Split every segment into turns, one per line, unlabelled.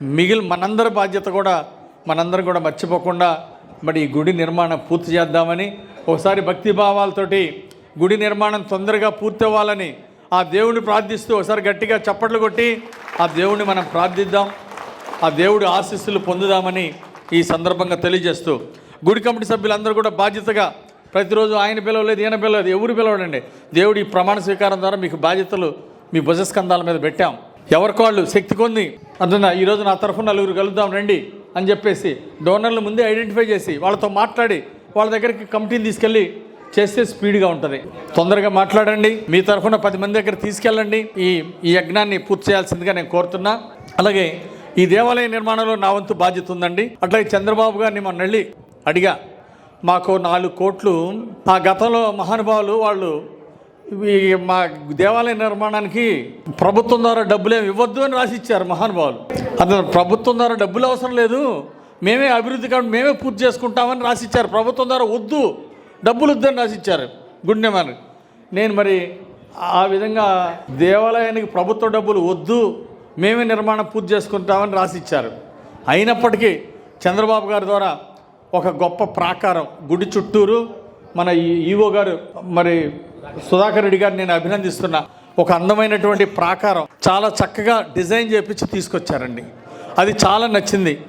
మిగిలి మనందరి బాధ్యత కూడా మనందరం కూడా మర్చిపోకుండా మరి ఈ గుడి నిర్మాణం పూర్తి చేద్దామని ఒకసారి భక్తిభావాలతోటి గుడి నిర్మాణం తొందరగా పూర్తి అవ్వాలని ఆ దేవుడిని ప్రార్థిస్తూ ఒకసారి గట్టిగా చప్పట్లు కొట్టి ఆ దేవుడిని మనం ప్రార్థిద్దాం ఆ దేవుడి ఆశీస్సులు పొందుదామని ఈ సందర్భంగా తెలియజేస్తూ గుడి కమిటీ సభ్యులందరూ కూడా బాధ్యతగా ప్రతిరోజు ఆయన పిలవలేదు ఈయన పిలవలేదు ఎవరు పిలవడండి. దేవుడి ప్రమాణ స్వీకారం ద్వారా మీకు బాధ్యతలు మీ భుజస్కంధాల మీద పెట్టాం. ఎవరికి వాళ్ళు శక్తి కొంది. అంటున్నా ఈరోజు నా తరఫున నలుగురు కలుద్దాం రండి అని చెప్పేసి డోనర్లు ముందే ఐడెంటిఫై చేసి వాళ్ళతో మాట్లాడి వాళ్ళ దగ్గరికి కమిటీని తీసుకెళ్ళి చేస్తే స్పీడ్గా ఉంటుంది. తొందరగా మాట్లాడండి. మీ తరఫున పది మంది దగ్గర తీసుకెళ్ళండి. ఈ ఈ యజ్ఞాన్ని పూర్తి చేయాల్సిందిగా నేను కోరుతున్నా. అలాగే ఈ దేవాలయ నిర్మాణంలో నా వంతు బాధ్యత ఉందండి. అట్లాగే చంద్రబాబు గారిని మొన్న వెళ్ళి అడిగా. మాకు నాలుగు కోట్లు ఆ గతంలో మహానుభావులు వాళ్ళు మా దేవాలయ నిర్మాణానికి ప్రభుత్వం ద్వారా డబ్బులు ఏమి ఇవ్వద్దు అని రాసిచ్చారు మహానుభావులు అతను ప్రభుత్వం ద్వారా డబ్బులు అవసరం లేదు మేమే అభివృద్ధి కాబట్టి మేమే పూర్తి చేసుకుంటామని రాసిచ్చారు. ప్రభుత్వం ద్వారా వద్దు డబ్బులు వద్దని రాసిచ్చారు గుడ్ నెమర్ నేను మరి ఆ విధంగా దేవాలయానికి ప్రభుత్వ డబ్బులు వద్దు మేమే నిర్మాణం పూర్తి చేసుకుంటామని రాసిచ్చారు. అయినప్పటికీ చంద్రబాబు గారి ద్వారా ఒక గొప్ప ప్రాకారం గుడి చుట్టూరు మన ఈ ఈవో గారు మరి సుధాకర్ రెడ్డి గారిని నేను అభినందిస్తున్నా ఒక అందమైనటువంటి ప్రాకారం. చాలా చక్కగా డిజైన్ చేపించి తీసుకొచ్చారండి. అది చాలా నచ్చింది.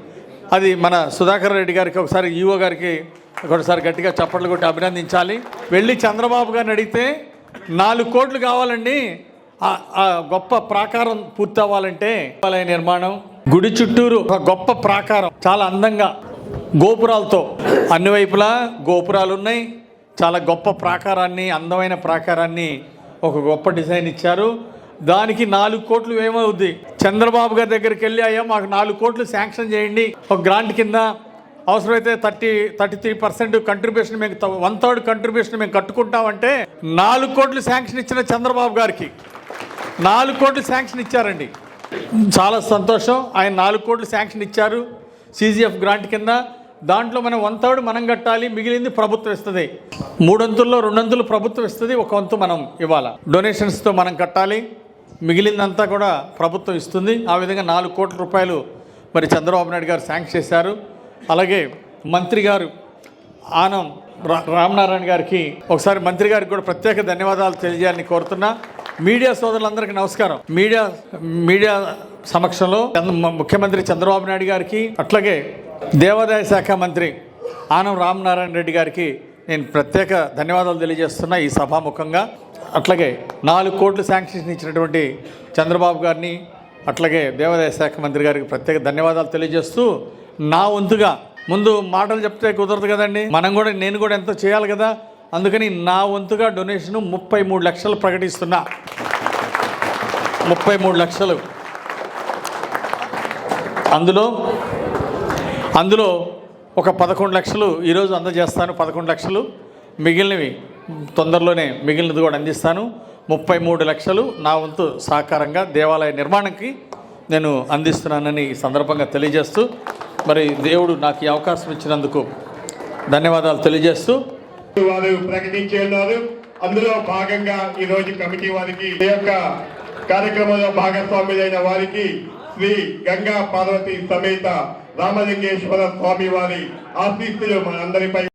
అది మన సుధాకర్ రెడ్డి గారికి ఒకసారి ఈవో గారికి ఒకసారి గట్టిగా చప్పట్లు కొట్టి అభినందించాలి. వెళ్ళి చంద్రబాబు గారిని అడిగితే నాలుగు కోట్లు కావాలండి. ఆ- గొప్ప ప్రాకారం పూర్తవ్వాలంటే దేవాలయ నిర్మాణం గుడి చుట్టూరు ఒక గొప్ప ప్రాకారం. చాలా అందంగా గోపురాలతో. అన్ని వైపులా గోపురాలు ఉన్నాయి చాలా గొప్ప ప్రాకారాన్ని అందమైన ప్రాకారాన్ని ఒక గొప్ప డిజైన్ ఇచ్చారు. దానికి నాలుగు కోట్లు ఏమవుద్ది? చంద్రబాబు గారి దగ్గరికి వెళ్ళి అయ్యా మాకు నాలుగు కోట్లు శాంక్షన్ చేయండి. ఒక గ్రాంట్ కింద అవసరమైతే thirty thirty three percent contribution మేము వన్ థర్డ్ కంట్రిబ్యూషన్ మేము కట్టుకుంటామంటే నాలుగు కోట్లు శాంక్షన్ ఇచ్చిన చంద్రబాబు గారికి. నాలుగు కోట్లు శాంక్షన్ ఇచ్చారండి. చాలా సంతోషం. ఆయన నాలుగు కోట్లు శాంక్షన్ ఇచ్చారు. సీజీఎఫ్ గ్రాంట్ కింద దాంట్లో మనం వన్ థర్డ్ మనం కట్టాలి మిగిలింది ప్రభుత్వం ఇస్తుంది. మూడొంతుల్లో రెండొంతులు ప్రభుత్వం ఇస్తుంది ఒక వంతు మనం ఇవ్వాలి. డొనేషన్స్తో మనం కట్టాలి మిగిలిందంతా కూడా ప్రభుత్వం ఇస్తుంది. ఆ విధంగా నాలుగు కోట్ల రూపాయలు మరి చంద్రబాబు నాయుడు గారు శాంక్షన్ చేశారు. అలాగే మంత్రి గారు ఆనం రా- రామనారాయణ గారికి ఒకసారి మంత్రి గారికి కూడా ప్రత్యేక ధన్యవాదాలు తెలియజేయాలని కోరుతున్నా. మీడియా సోదరులందరికీ నమస్కారం. మీడియా మీడియా సమక్షంలో ముఖ్యమంత్రి చంద్రబాబు నాయుడు గారికి అట్లాగే దేవాదాయ శాఖ మంత్రి ఆనం రామనారాయణ రెడ్డి గారికి నేను ప్రత్యేక ధన్యవాదాలు తెలియజేస్తున్నా ఈ సభాముఖంగా. అట్లాగే నాలుగు కోట్లు శాంక్షన్ ఇచ్చినటువంటి చంద్రబాబు గారిని అట్లాగే దేవాదాయ శాఖ మంత్రి గారికి ప్రత్యేక ధన్యవాదాలు తెలియజేస్తూ నా వంతుగా ముందు మాటలు చెప్తే కుదరదు కదండి. మనం కూడా నేను కూడా ఎంతో చేయాలి కదా. అందుకని నా వంతుగా డొనేషన్ ముప్పై మూడు లక్షలు ప్రకటిస్తున్నా. ముప్పై మూడు లక్షలు. అందులో అందులో ఒక పదకొండు లక్షలు ఈరోజు అందజేస్తాను పదకొండు లక్షలు. మిగిలినవి తొందరలోనే మిగిలినది కూడా అందిస్తాను. ముప్పై మూడు లక్షలు నా వంతు సహకారంగా దేవాలయ నిర్మాణానికి నేను అందిస్తున్నానని ఈ సందర్భంగా తెలియజేస్తూ మరి దేవుడు నాకు ఈ అవకాశం ఇచ్చినందుకు ధన్యవాదాలు తెలియజేస్తూ.
వారు ప్రకటించేవారు అందులో భాగంగా ఈరోజు కమిటీ వారికి ఈ యొక్క కార్యక్రమంలో భాగస్వాములైన వారికి శ్రీ గంగా పార్వతి సమేత రామలింగేశ్వర స్వామి వారి ఆశీస్సులు మనందరిపై